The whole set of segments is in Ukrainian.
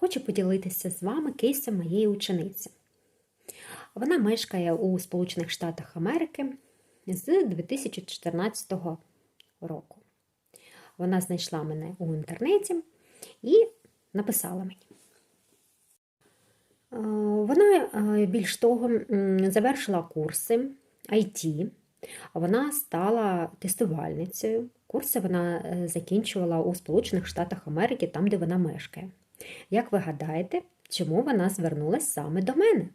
хочу поділитися з вами кейсом моєї учениці. Вона мешкає у Сполучених Штатах Америки з 2014 року. Вона знайшла мене у інтернеті і написала мені. Е, Вона е, більш того завершила курси IT, вона стала тестувальницею. Курси вона е, закінчувала у Сполучених Штатах Америки, там, де вона мешкає. Як ви гадаєте, чому вона звернулася саме до мене?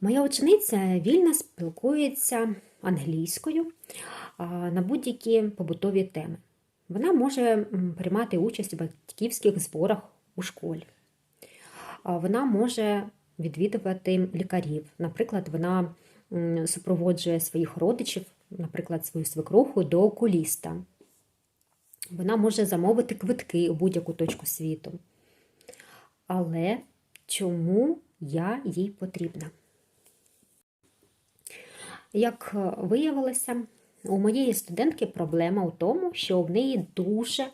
Моя учениця вільно спілкується англійською на будь-які побутові теми. Вона може приймати участь у батьківських зборах у школі. Вона може відвідувати лікарів. Наприклад, вона супроводжує своїх родичів, наприклад, свою свекруху до окуліста. Вона може замовити квитки у будь-яку точку світу. Але чому я їй потрібна? Як виявилося, у моєї студентки проблема у тому, що в неї дуже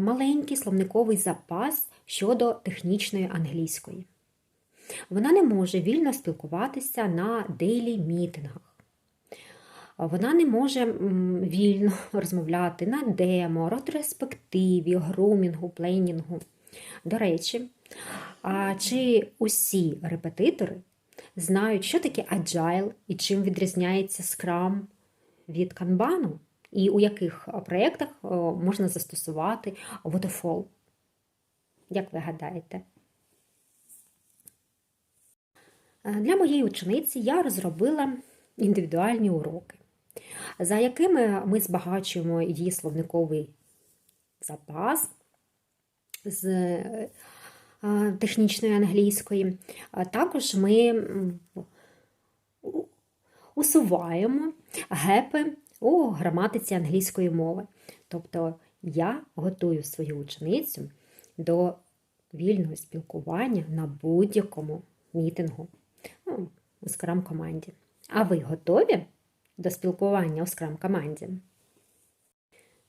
маленький словниковий запас щодо технічної англійської. Вона не може вільно спілкуватися на дейлі мітингах. Вона не може вільно розмовляти на демо, ретроспективі, грумінгу, пленінгу. До речі, а чи усі репетитори знають, що таке agile і чим відрізняється Scrum від канбану, і у яких проєктах можна застосувати waterfall? Як ви гадаєте? Е, Для моєї учениці я розробила індивідуальні уроки, за якими ми збагачуємо її словниковий запас з е, технічної англійської. Також ми усуваємо гепи у граматиці англійської мови. Тобто я готую свою ученицю до вільного спілкування на будь-якому мітингу ну, у скрам команді. А ви готові до спілкування у скрам команді?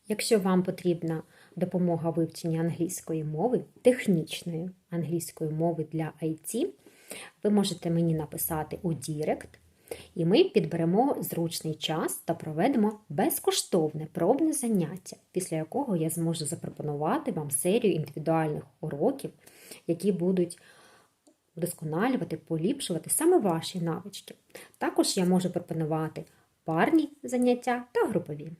Якщо вам потрібна допомога вивченні англійської мови, технічної англійської мови для IT, ви можете мені написати у Дірект, і ми підберемо зручний час та проведемо безкоштовне пробне заняття, після якого я зможу запропонувати вам серію індивідуальних уроків, які будуть вдосконалювати, поліпшувати саме ваші навички. Також я можу пропонувати парні заняття та групові.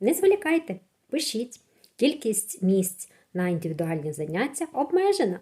Не зволікайте, пишіть. Кількість місць на індивідуальні заняття обмежена.